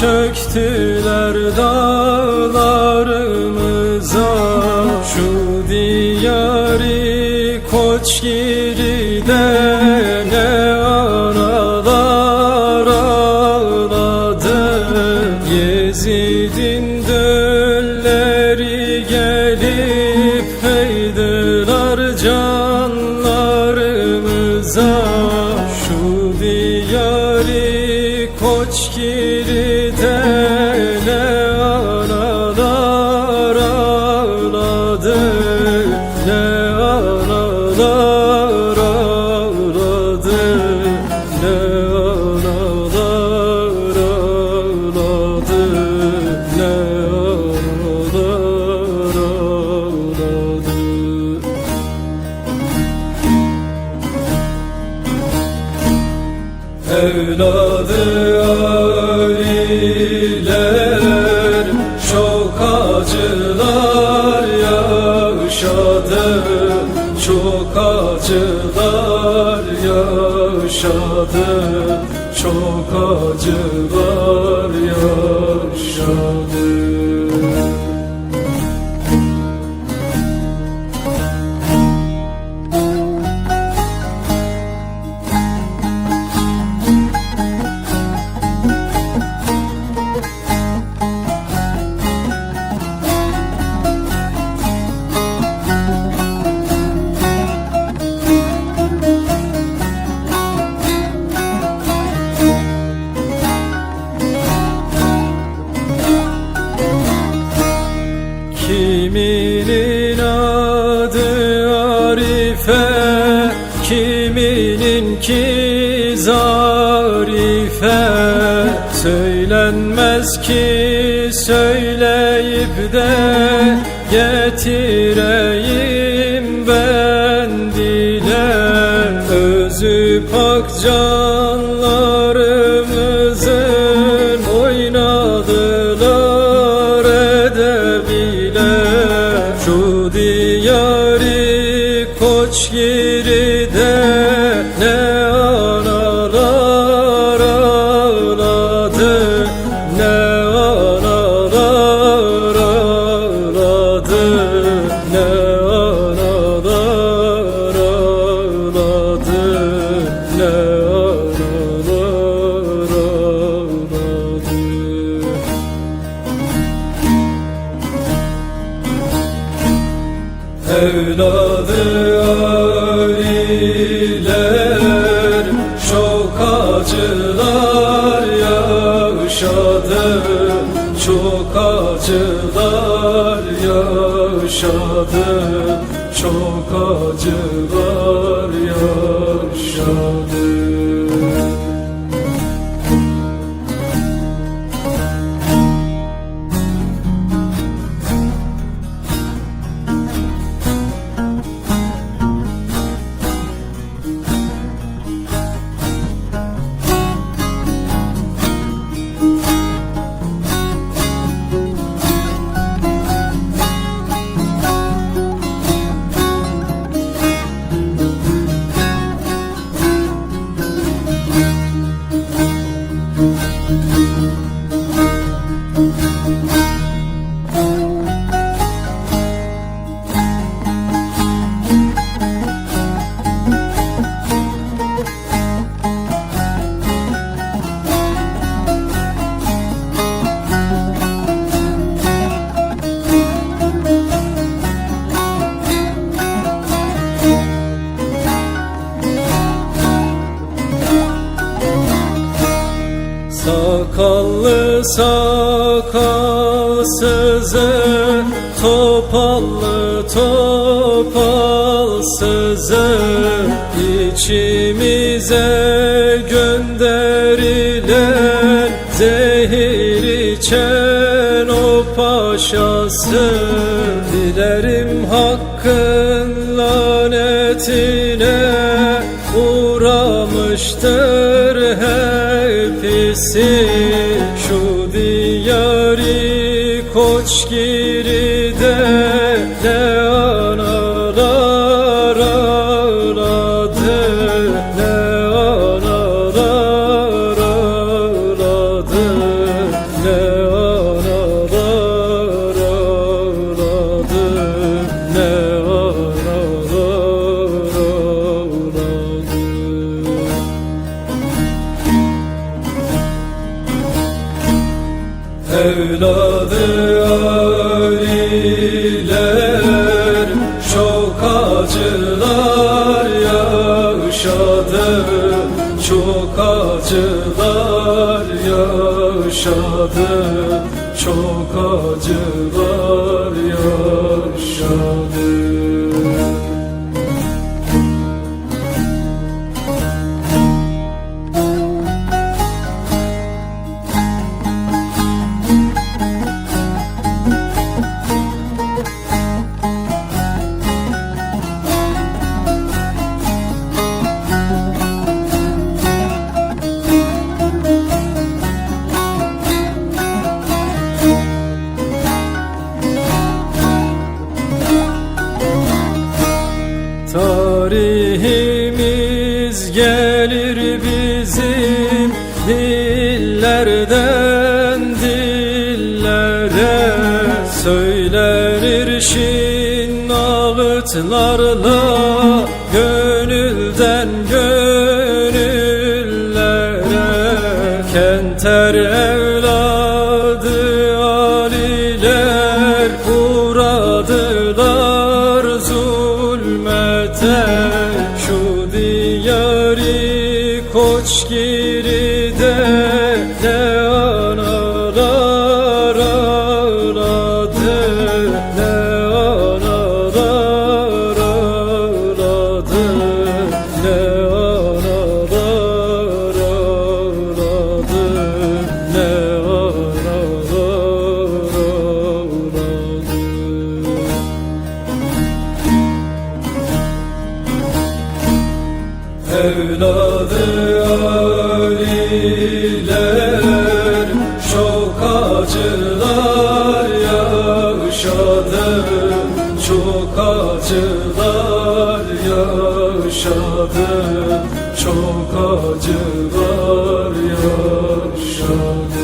çöktüler dağlarımıza. Şu diyarı Koçgiri'de ne analar ağladı. Yezid'in dölleri gelip heydiler canlarımıza. Şu diyarı Koçgiri'de yaşadı. Çok acılar yaşadı Kiminin ki Zarife Söylenmez ki söyleyip de Getireyim ben dile. Özü pak canlarımızın Evladı aileler çok acılar yaşadı. Çok acılar yaşadı Çok acılar yaşadı Sakallı sakalsızı Topallı topalsızı içimize gönderilen Zehir içen o paşası. Dilerim hakkın lanetine uğramıştır hepsi Şu diyarı Koçgiri'de yaşadı Çok acılar yaşadı dillerden dillere Söylenir şin evladı aliler Çok acılar yaşadı. Çok acılar yaşadı. Çok acılar yaşadı.